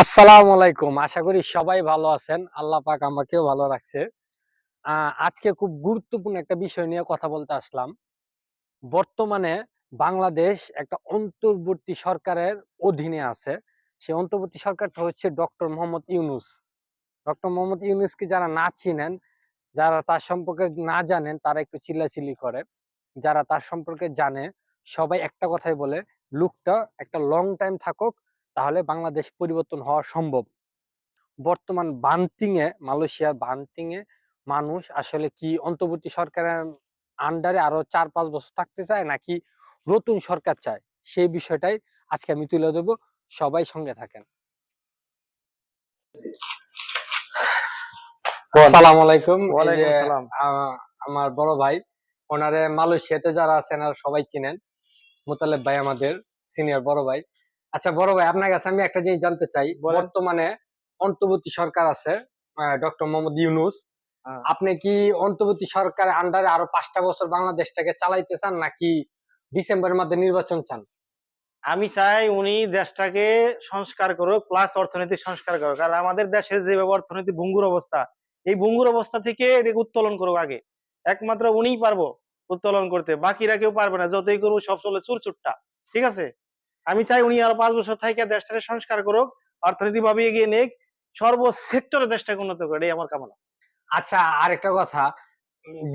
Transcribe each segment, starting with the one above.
আসসালামু আলাইকুম। আশা করি সবাই ভালো আছেন। আল্লাহ পাক আমাকেও ভালো রাখছে। আজকে খুব গুরুত্বপূর্ণ একটা বিষয় নিয়ে কথা বলতে আসলাম। বর্তমানে বাংলাদেশ একটা অন্তর্বর্তী সরকারের অধীনে আছে। সেই অন্তর্বর্তী সরকারটা হচ্ছে ডক্টর মোহাম্মদ ইউনুস। ডক্টর মোহাম্মদ ইউনুসকে যারা না চিনেন, যারা তার সম্পর্কে না জানেন, তারা একটু চিল্লাচিল্লি করে। যারা তার সম্পর্কে জানে, সবাই একটা কথাই বলে, লুকটা একটা লং টাইম থাকুক তাহলে বাংলাদেশ পরিবর্তন হওয়া সম্ভব। বর্তমান বান্তিং এ মালয়েশিয়ার বান্তিং এ মানুষ আসলে কি অন্তর্বর্তী সরকারের আন্ডারে আরও চার পাঁচ বছর থাকতে চায় নাকি নতুন সরকার চায়? সেই বিষয়টাই আজকে আমি তুলে দেবো সবাই সঙ্গে থাকেন। আলাইকুম। সালাম। আহ, আমার বড় ভাই ওনারে মালয়েশিয়াতে যারা আছেন আর সবাই চিনেন মোতালেব ভাই আমাদের সিনিয়র বড় ভাই। আচ্ছা বড় ভাই আপনার কাছে আমি একটা জিনিস জানতে চাই। বর্তমানে অন্তর্বর্তী সরকার আছে ডক্টর মোহাম্মদ ইউনুস। হ্যাঁ। আপনি কি অন্তর্বর্তী সরকারের আন্ডারে আরও পাঁচটা বছর বাংলাদেশটাকে চালাইতে চান নাকি ডিসেম্বরের মধ্যে নির্বাচন চান? আমি চাই উনি দেশটাকে সংস্কার করুক প্লাস অর্থনীতি সংস্কার করুক। কারণ আমাদের দেশের যেভাবে অর্থনীতি ভঙ্গুর অবস্থা এই ভঙ্গুর অবস্থা থেকে এটাকে উত্তোলন করুক আগে। একমাত্র উনিই পারব উত্তোলন করতে বাকিরা কেউ পারবে না যতই করুক সব চলে চুরচুট্টা ঠিক আছে? আমি চাই উনি আর পাঁচ বছর থেকে দেশটাকে সংস্কার করুক অর্থনীতি ভাবে এগিয়ে নেক সর্ব সেক্টরে দেশটাকে উন্নত করে এটাই আমার কামনা। আচ্ছা আরেকটা কথা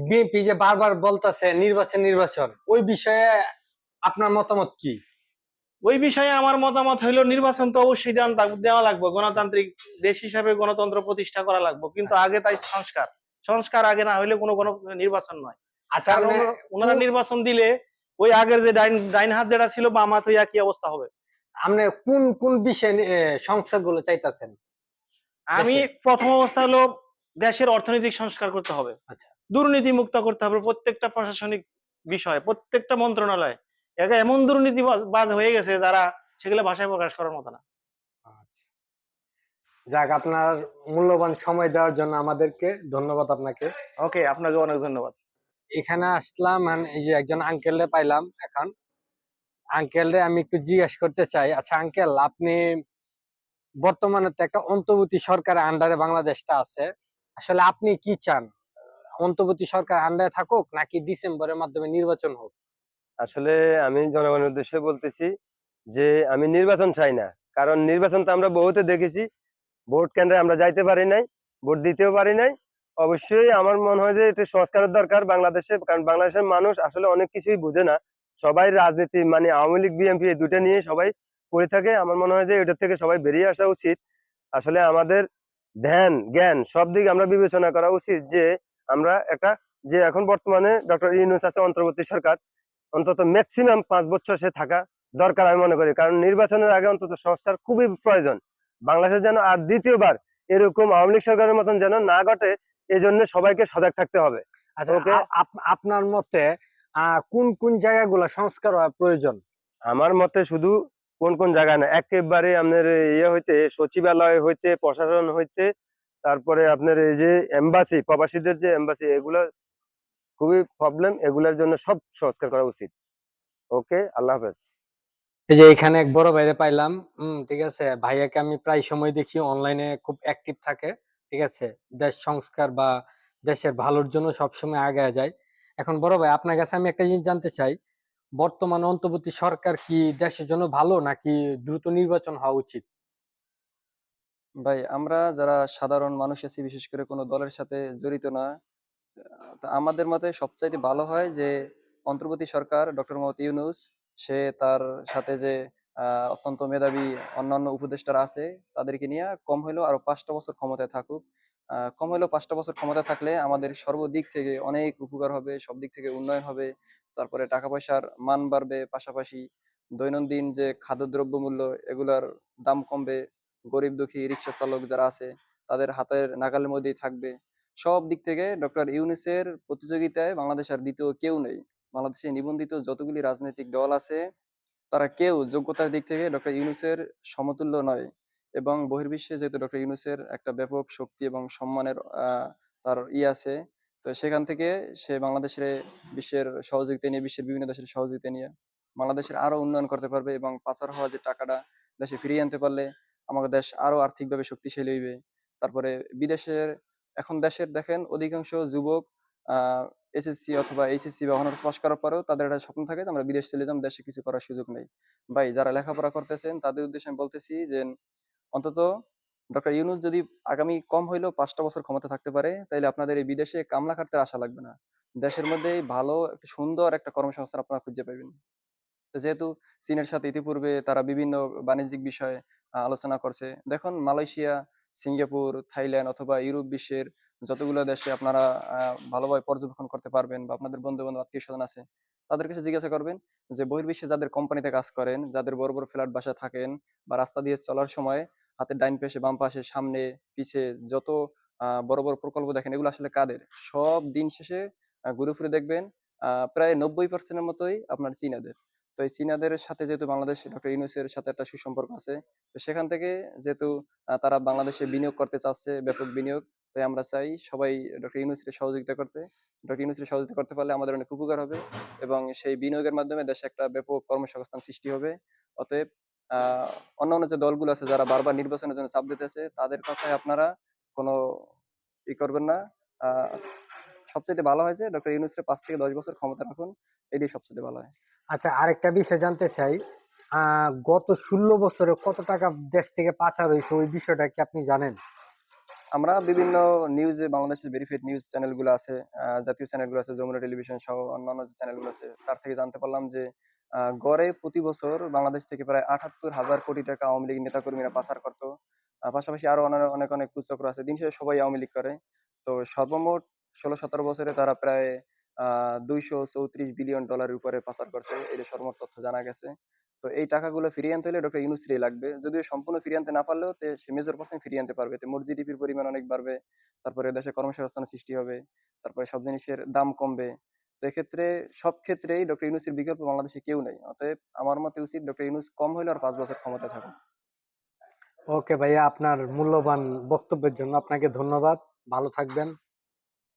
বিএনপি যে বারবার বলতেছে নির্বাচন নির্বাচন ওই বিষয়ে আপনার মতামত কি? ওই বিষয়ে আমার মতামত হইল নির্বাচন তো অবশ্যই দেওয়া লাগবে গণতান্ত্রিক দেশ হিসাবে গণতন্ত্র প্রতিষ্ঠা করা লাগবে কিন্তু আগে তাই সংস্কার। সংস্কার আগে না হইলে কোনো কোনো নির্বাচন নয়। আচ্ছা ওনারা নির্বাচন দিলে ওই আগের যে ডাইন ডাইন হাত যেটা ছিল বাম হাত ওই একই অবস্থা হবে। আপনি কোন কোন বিষয়ে সংসদগুলো চাইতেছেন? আমি প্রথম অবস্থা হলো দেশের অর্থনৈতিক সংস্কার করতে হবে। আচ্ছা। দুর্নীতি মুক্ত করতে হবে প্রত্যেকটা প্রশাসনিক বিষয় প্রত্যেকটা মন্ত্রণালয়। একে এমন দুর্নীতি বাজ হয়ে গেছে যারা সেগুলো ভাষায় প্রকাশ করার মতো না। আচ্ছা। যাক আপনার মূল্যবান সময় দেওয়ার জন্য আমাদেরকে ধন্যবাদ আপনাকে। ওকে আপনাকে অনেক ধন্যবাদ। এখানে আসলাম এই যে একজন আঙ্কেলরে পাইলাম এখন। আঙ্কেলরে আমি একটু জিজ্ঞেস করতে চাই আচ্ছা আঙ্কেল আপনি বর্তমানে তো একটা অন্তর্বর্তী সরকারের আন্ডারে বাংলাদেশটা আছে, আসলে আপনি কি চান? অন্তর্বর্তী সরকার আন্ডারে থাকুক নাকি ডিসেম্বরের মাধ্যমে নির্বাচন হোক? আসলে আমি জনগণের উদ্দেশ্যে বলতেছি যে আমি নির্বাচন চাই না, কারণ নির্বাচন তো আমরা বহুতে দেখেছি, ভোট কেন্দ্রে আমরা যাইতে পারি নাই, ভোট দিতেও পারি নাই অবশ্যই আমার মনে হয় যে এটা সংস্কারের দরকার বাংলাদেশে, কারণ বাংলাদেশের মানুষ আসলে অনেক কিছুই বুঝে না। সবাই রাজনীতি মানে আওয়ামী লীগ, বিএনপি এই দুটা নিয়ে সবাই করে থাকে। আমার মনে হয় যে এটা থেকে সবাই বেরিয়ে আসা উচিত। আসলে আমাদের ধ্যান, জ্ঞান সব দিক আমরা বিবেচনা করা উচিত যে আমরা একটা, যে এখন বর্তমানে ডক্টর ইউনুস আছে, অন্তর্বর্তী সরকার, অন্তত ম্যাক্সিমাম পাঁচ বছর সে থাকা দরকার আমি মনে করি। কারণ নির্বাচনের আগে অন্তত সংস্কার খুবই প্রয়োজন। বাংলাদেশে যেন আর দ্বিতীয়বার এরকম আওয়ামী লীগ সরকারের মতন যেন না ঘটে এই জন্য সবাইকে সজাগ থাকতে হবে। আচ্ছা আপ- আপনার মতে কোন কোন জায়গাগুলো সংস্কার হওয়া প্রয়োজন? আমার মতে শুধু কোন কোন জায়গা না একেবারে আপনার ইয়ে হইতে সচিবালয় হইতে প্রশাসন হইতে তারপরে আপনার এই যে এম্বাসি প্রবাসীদের যে এম্বাসি এগুলো খুবই প্রবলেম এগুলোর জন্য সব সংস্কার করা উচিত। ওকে? আল্লাহ হাফেজ। এই যে এখানে এক বড় ভাইরে পাইলাম হম ঠিক আছে? ভাইয়াকে আমি প্রায় সময় দেখি অনলাইনে খুব অ্যাক্টিভ থাকে। ঠিক আছে? দেশ সংস্কার বা দেশের ভালোর জন্য সবসময় আগে যায়। এখন বড় ভাই, আপনার কাছে আমি একটা জিনিস জানতে চাই। বর্তমান অন্তর্বর্তী সরকার কি দেশের জন্য ভালো নাকি দ্রুত নির্বাচন হওয়া উচিত? ভাই, আমরা যারা সাধারণ মানুষ আছি, বিশেষ করে কোনো দলের সাথে জড়িত না, তা আমাদের মতে সবচাইতে ভালো হয় যে অন্তর্বর্তী সরকার, ডক্টর মোহাম্মদ ইউনুস, সে তার সাথে যে অত্যন্ত মেধাবী অন্যান্য উপদেষ্টারা আছে, তাদেরকে নিয়ে কম হইলেও আরও পাঁচটা বছর ক্ষমতায় থাকুক। কম হইলেও পাঁচটা বছর ক্ষমতায় থাকলে আমাদের সর্বদিক থেকে অনেক উপকার হবে, সব দিক থেকে উন্নয়ন হবে, তারপরে টাকা পয়সার মান বাড়বে, পাশাপাশি দৈনন্দিন যে খাদ্যদ্রব্য মূল্য, এগুলার দাম কমবে, গরিব দুঃখী রিক্সা চালক যারা আছে, তাদের হাতের নাগালের মধ্যেই থাকবে। সব দিক থেকে ডক্টর ইউনুসের প্রতিযোগিতায় বাংলাদেশ আর দ্বিতীয় কেউ নেই। বাংলাদেশে নিবন্ধিত যতগুলি রাজনৈতিক দল আছে তারা কেউ যোগ্যতার দিক থেকে ডক্টর ইউনুসের সমতুল্য নয় এবং বহির্বিশ্বে যেহেতু ডক্টর ইউনুসের একটা ব্যাপক শক্তি এবং সম্মানের তার ই আছে, তো সেখান থেকে সে বাংলাদেশের বিশ্বের সহযোগিতা নিয়ে, বিশ্বের বিভিন্ন দেশের সহযোগিতা নিয়ে বাংলাদেশের আরও উন্নয়ন করতে পারবে এবং পাচার হওয়া যে টাকাটা দেশে ফিরিয়ে আনতে পারলে আমাদের দেশ আরও আর্থিকভাবে শক্তিশালী হইবে। তারপরে বিদেশের, এখন দেশের দেখেন অধিকাংশ যুবক আহ এসএসসি অথবা এইচএসসি বা অনার্স পাস করার পরেও তাদের একটা স্বপ্ন থাকে যে আমরা বিদেশ চলে যাম দেশে কিছু করার সুযোগ নেই। ভাই, যারা লেখাপড়া করতেছেন, তাদের উদ্দেশ্যে আমি বলতেছি যে, অন্তত ডক্টর ইউনুস যদি আগামী কম হইলেও পাঁচটা বছর ক্ষমতা থাকতে পারে তাহলে আপনাদের এই বিদেশে কামলা খাটতে আশা লাগবে না। দেশের মধ্যে ভালো, একটা সুন্দর একটা কর্মসংস্থান আপনারা খুঁজে পাবেন। তো যেহেতু চীনের সাথে ইতিপূর্বে তারা বিভিন্ন বাণিজ্যিক বিষয়ে আলোচনা করছে, দেখুন মালয়েশিয়া, সিঙ্গাপুর, থাইল্যান্ড অথবা ইউরোপ বিশ্বের যতগুলো দেশে আপনারা ভালোভাবে পর্যবেক্ষণ করতে পারবেন বা আপনাদের বন্ধু বান্ধব আত্মীয় স্বজন আছে, তাদের কাছে জিজ্ঞাসা করবেন যে বহির্বিশ্বে যাদের কোম্পানিতে কাজ করেন, যাদের বড় বড় ফ্ল্যাট বাসা থাকেন বা রাস্তা দিয়ে চলার সময় হাতের ডাইন পাশে, বাম পাশে, সামনে, পিছে যত বড় বড় প্রকল্প দেখেন, এগুলো আসলে কাদের? সব দিন শেষে ঘুরে ফিরে দেখবেন প্রায় নব্বই পার্সেন্টের মতোই আপনার চীনাদের। তো এই চীনাদের সাথে যেহেতু বাংলাদেশ, ডক্টর ইউনুসের সাথে একটা সুসম্পর্ক আছে, তো সেখান থেকে যেহেতু তারা বাংলাদেশে বিনিয়োগ করতে চাচ্ছে, ব্যাপক বিনিয়োগ তাই আমরা চাই সবাই ডক্টর ইউনুসের সহযোগিতা করতে। ডক্টর ইউনুসের সহযোগিতা করতে পারলে আমাদের অনেক উপকার হবে এবং সেই বিনিয়োগের মাধ্যমে দেশে একটা ব্যাপক কর্মসংস্থান সৃষ্টি হবে। অতএব অন্যান্য যে দলগুলো আছে যারা বারবার নির্বাচনের জন্য চাপ দিতেছে, তাদের কথায় আপনারা কোনো ই করবেন না। সবচেয়ে ভালো হয় যে ডক্টর ইউনুসের পাঁচ থেকে দশ বছর ক্ষমতা রাখুন, এটাই সবচেয়ে ভালো হয়। আচ্ছা আরেকটা বিষয় জানতে চাই। গত ষোলো বছরে কত টাকা দেশ থেকে পাচার হয়েছে ওই বিষয়টা কি আপনি জানেন? আমরা বিভিন্ন নিউজে বাংলাদেশের ভেরিফাইড নিউজ চ্যানেলগুলো আছে জাতীয় চ্যানেলগুলো আছে, যমুনা টেলিভিশন সহ অন্যান্য যে চ্যানেলগুলো আছে, তার থেকে জানতে পারলাম যে গড়ে প্রতি বছর বাংলাদেশ থেকে প্রায় আটাত্তর হাজার কোটি টাকা আওয়ামী লীগ নেতাকর্মীরা পাচার করতো। পাশাপাশি আরও অনেক অনেক অনেক কুচক্র আছে। দিন শেষে সবাই আওয়ামী লীগ করে। তো সর্বমোট ষোলো, সতেরো বছরে তারা প্রায়, আহ, দুইশো চৌত্রিশ বিলিয়ন ডলারের উপরে পাচার করছে, এটা সর্বমোট তথ্য জানা গেছে। তো এই টাকাগুলো ফিরিয়ে আনতে হলে ডক্টর ইউনুসিরই লাগবে। যদিও সম্পূর্ণ ফিরিয়ে আনতে না পারলেও সে মেজর পার্সেন্ট ফিরিয়ে আনতে পারবে। তো মোট জিডিপির পরিমাণ অনেক বাড়বে, তারপরে দেশে কর্মসংস্থানের সৃষ্টি হবে, তারপরে সব জিনিসের দাম কমবে। তো এক্ষেত্রে সব ক্ষেত্রেই ডক্টর ইউনুসের বিকল্প বাংলাদেশে কেউ নেই। অতএব আমার মতে উচিত ডক্টর ইউনুস কম হলে আর পাঁচ বছর ক্ষমতায় থাকুক। ওকে ভাইয়া, আপনার মূল্যবান বক্তব্যের জন্য আপনাকে ধন্যবাদ। ভালো থাকবেন।